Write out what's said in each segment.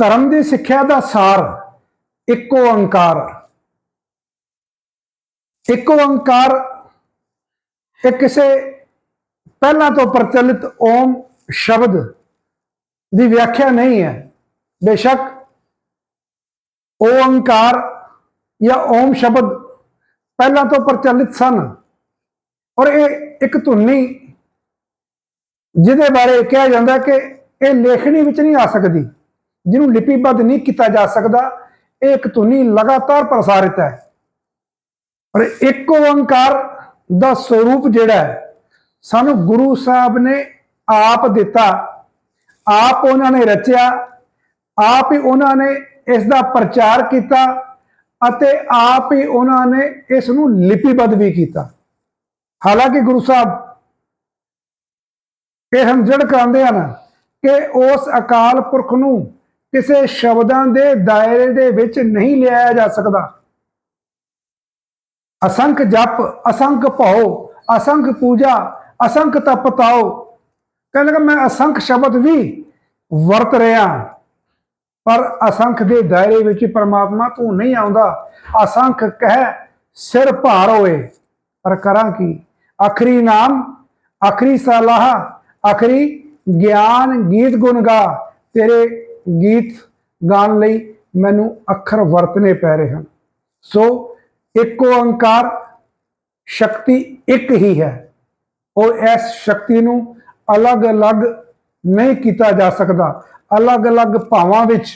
ਧਰਮ ਦੀ ਸਿੱਖਿਆ ਦਾ ਸਾਰ ਇੱਕੋ ਓੰਕਾਰ। ਇੱਕੋ ਓੰਕਾਰ ਇਹ ਕਿਸੇ ਪਹਿਲਾਂ ਤੋਂ ਪ੍ਰਚਲਿਤ ਓਮ ਸ਼ਬਦ ਦੀ ਵਿਆਖਿਆ ਨਹੀਂ ਹੈ। ਬੇਸ਼ੱਕ ਓੰਕਾਰ ਜਾਂ ਓਮ ਸ਼ਬਦ ਪਹਿਲਾਂ ਤੋਂ ਪ੍ਰਚਲਿਤ ਸਨ ਔਰ ਇਹ ਇੱਕ ਧੁਨੀ ਜਿਹਦੇ ਬਾਰੇ ਕਿਹਾ ਜਾਂਦਾ ਕਿ ਇਹ ਲੇਖਣੀ ਵਿੱਚ ਨਹੀਂ ਆ ਸਕਦੀ। ਜਿਹਨੂੰ ਲਿਪੀਬੱਧ ਨਹੀਂ ਕੀਤਾ ਜਾ ਸਕਦਾ, ਇਹ ਇੱਕ ਧੁਨੀ ਲਗਾਤਾਰ ਪ੍ਰਸਾਰਿਤ ਹੈ। ਪਰ ਇੱਕ ਓੰਕਾਰ ਦਾ ਸਰੂਪ ਜਿਹੜਾ ਹੈ, ਸਾਨੂੰ ਗੁਰੂ ਸਾਹਿਬ ਨੇ ਆਪ ਦਿੱਤਾ। ਆਪ ਉਹਨਾਂ ਨੇ ਰਚਿਆ, ਆਪ ਹੀ ਉਹਨਾਂ ਨੇ ਇਸ ਦਾ ਪ੍ਰਚਾਰ ਕੀਤਾ ਅਤੇ ਆਪ ਹੀ ਉਹਨਾਂ ਨੇ ਇਸ ਨੂੰ ਲਿਪੀਬੱਧ ਵੀ ਕੀਤਾ। ਹਾਲਾਂਕਿ ਗੁਰੂ ਸਾਹਿਬ ਇਹ ਹਮ ਜੜ ਕਰਾਉਂਦੇ ਹਨ ਕਿ ਉਸ ਅਕਾਲ ਪੁਰਖ ਨੂੰ ਕਿਸੇ ਸ਼ਬਦਾਂ ਦੇ ਦਾਇਰੇ ਦੇ ਵਿੱਚ ਨਹੀਂ ਲਿਆਇਆ ਜਾ ਸਕਦਾ। ਅਸੰਖ ਜਪ, ਅਸੰਖ ਭਉ, ਅਸੰਖ ਪੂਜਾ, ਅਸੰਖ ਤਪ ਤਾਓ ਕਹਿੰਦੇ ਮੈਂ ਅਸੰਖ ਸ਼ਬਦ ਵੀ ਵਰਤ ਰਿਹਾ ਪਰ ਅਸੰਖ ਦੇ ਦਾਇਰੇ ਵਿੱਚ ਪਰਮਾਤਮਾ ਤੂੰ ਨਹੀਂ ਆਉਂਦਾ। ਅਸੰਖ ਕਹਿ, ਸਿਰ ਭਾਰ ਹੋਏ। ਪਰ ਕਰਾਂ ਕੀ? ਆਖਰੀ ਨਾਮ, ਆਖਰੀ ਸਲਾਹ, ਆਖਰੀ ਗਿਆਨ ਗੀਤ ਗੁਣ ਗਾ। ਤੇਰੇ ਗੀਤ ਗਾਣ ਲਈ ਮੈਨੂੰ ਅੱਖਰ ਵਰਤਨੇ ਪੈ ਰਹੇ ਹਨ। ਸੋ ਇੱਕੋ ਓੰਕਾਰ ਸ਼ਕਤੀ ਇੱਕ ਹੀ ਹੈ। ਔਰ ਇਸ ਸ਼ਕਤੀ ਨੂੰ ਅਲੱਗ-ਅਲੱਗ ਨਹੀਂ ਕੀਤਾ ਜਾ ਸਕਦਾ। ਅਲੱਗ-ਅਲੱਗ ਭਾਵਾਂ ਵਿੱਚ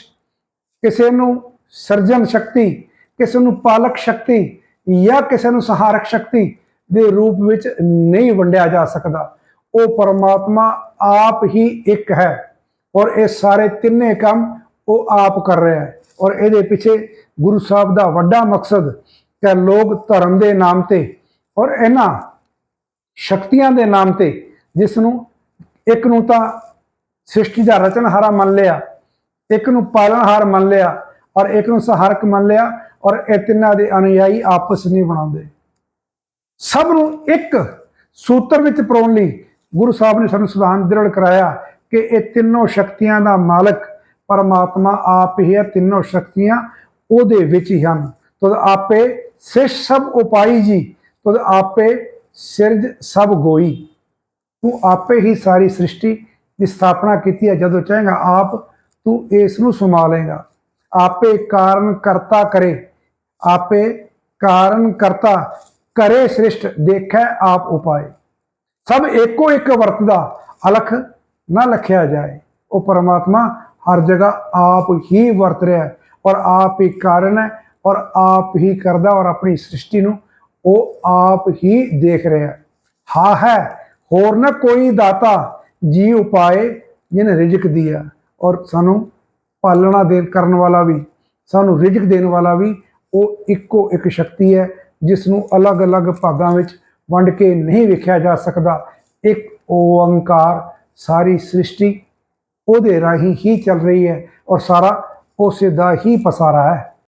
ਕਿਸੇ ਨੂੰ ਸਰਜਨ ਸ਼ਕਤੀ, ਕਿਸੇ ਨੂੰ ਪਾਲਕ ਸ਼ਕਤੀ ਜਾਂ ਕਿਸੇ ਨੂੰ ਸਹਾਰਕ ਸ਼ਕਤੀ ਦੇ ਰੂਪ ਵਿੱਚ ਨਹੀਂ ਵੰਡਿਆ ਜਾ ਸਕਦਾ। ਉਹ ਪਰਮਾਤਮਾ ਆਪ ਹੀ ਇੱਕ ਹੈ। ਔਰ ਇਹ ਸਾਰੇ ਤਿੰਨੇ ਕੰਮ ਉਹ ਆਪ ਕਰ ਰਿਹਾ ਹੈ। ਔਰ ਇਹਦੇ ਪਿੱਛੇ ਗੁਰੂ ਸਾਹਿਬ ਦਾ ਵੱਡਾ ਮਕਸਦ ਕਿ ਲੋਕ ਧਰਮ ਦੇ ਨਾਮ ਤੇ ਔਰ ਇਹਨਾਂ ਸ਼ਕਤੀਆਂ ਦੇ ਨਾਮ ਤੇ ਜਿਸ ਨੂੰ ਇੱਕ ਨੂੰ ਤਾਂ ਸ੍ਰਿਸ਼ਟੀ ਦਾ ਰਚਨਹਾਰਾ ਮੰਨ ਲਿਆ, ਇੱਕ ਨੂੰ ਪਾਲਣਹਾਰ ਮੰਨ ਲਿਆ ਔਰ ਇੱਕ ਨੂੰ ਸਹਾਰਕ ਮੰਨ ਲਿਆ ਔਰ ਇਹ ਤਿੰਨਾਂ ਦੇ ਅਨੁਯਾਈ ਆਪਸ ਨਹੀਂ ਬਣਾਉਂਦੇ। ਸਭ ਨੂੰ ਇੱਕ ਸੂਤਰ ਵਿੱਚ ਪਰੋਣ ਲਈ ਗੁਰੂ ਸਾਹਿਬ ਨੇ ਸਾਨੂੰ ਸਿਧਾਂਤ ਦ੍ਰਿੜ ਕਰਾਇਆ ਕਿ ਇਹ ਤਿੰਨੋਂ ਸ਼ਕਤੀਆਂ ਦਾ ਮਾਲਕ ਪਰਮਾਤਮਾ ਆਪ ਹੀ ਹੈ, ਤਿੰਨੋਂ ਸ਼ਕਤੀਆਂ ਉਹਦੇ ਵਿੱਚ ਹੀ ਹਨ। ਤਦ ਆਪੇ ਸਿਸ਼ ਸਭ ਉਪਾਈ ਜੀ, ਤਦ ਆਪੇ ਸਿਰਜ ਸਭ ਗੋਈ। ਤੂੰ ਆਪੇ ਹੀ ਸਾਰੀ ਸ੍ਰਿਸ਼ਟੀ ਦੀ ਸਥਾਪਨਾ ਕੀਤੀ ਹੈ, ਜਦੋਂ ਚਾਹੇਗਾ ਆਪ ਤੂੰ ਇਸ ਨੂੰ ਸੰਭਾਲੇਗਾ ਆਪੇ ਕਾਰਨ ਕਰਤਾ ਕਰੇ, ਆਪੇ ਕਾਰਨ ਕਰਤਾ ਕਰੇ ਸ੍ਰਿਸ਼ਟ, ਦੇਖੈ ਆਪ ਉਪਾਏ। ਸਭ ਇੱਕੋ ਇੱਕ ਵਰਤਦਾ, ਅਲਖ ਨਾ ਲਖਿਆ ਜਾਏ। ਉਹ ਪਰਮਾਤਮਾ ਹਰ ਜਗ੍ਹਾ ਆਪ ਹੀ ਵਰਤ ਰਿਹਾ ਹੈ ਔਰ ਆਪ ਹੀ ਕਾਰਨ ਹੈ ਔਰ ਆਪ ਹੀ ਕਰਦਾ ਔਰ ਆਪਣੀ ਸ੍ਰਿਸ਼ਟੀ ਨੂੰ ਉਹ ਆਪ ਹੀ ਦੇਖ ਰਿਹਾ ਹੈ। ਹਾਂ ਹੈ, ਹੋਰ ਨਾ ਕੋਈ ਦਾਤਾ ਜੀ ਉਪਾਏ ਜਿਹਨੇ ਰਿਜਕ ਦਿਆ। ਔਰ ਸਾਨੂੰ ਪਾਲਣਾ ਦੇ ਕਰਨ ਵਾਲਾ ਵੀ, ਸਾਨੂੰ ਰਿਜਕ ਦੇਣ ਵਾਲਾ ਵੀ ਉਹ ਇੱਕੋ ਇੱਕ ਸ਼ਕਤੀ ਹੈ ਜਿਸ ਨੂੰ ਅਲੱਗ-ਅਲੱਗ ਭਾਗਾਂ ਵਿੱਚ ਵੰਡ ਕੇ ਨਹੀਂ ਵੇਖਿਆ ਜਾ ਸਕਦਾ। ਇੱਕ ਓੰਕਾਰ ਸਾਰੀ ਸ੍ਰਿਸ਼ਟੀ ਉਹਦੇ ਰਾਹੀਂ ਹੀ ਚੱਲ ਰਹੀ ਹੈ ਔਰ ਸਾਰਾ ਉਸੇ ਦਾ ਹੀ ਪਸਾਰਾ ਹੈ।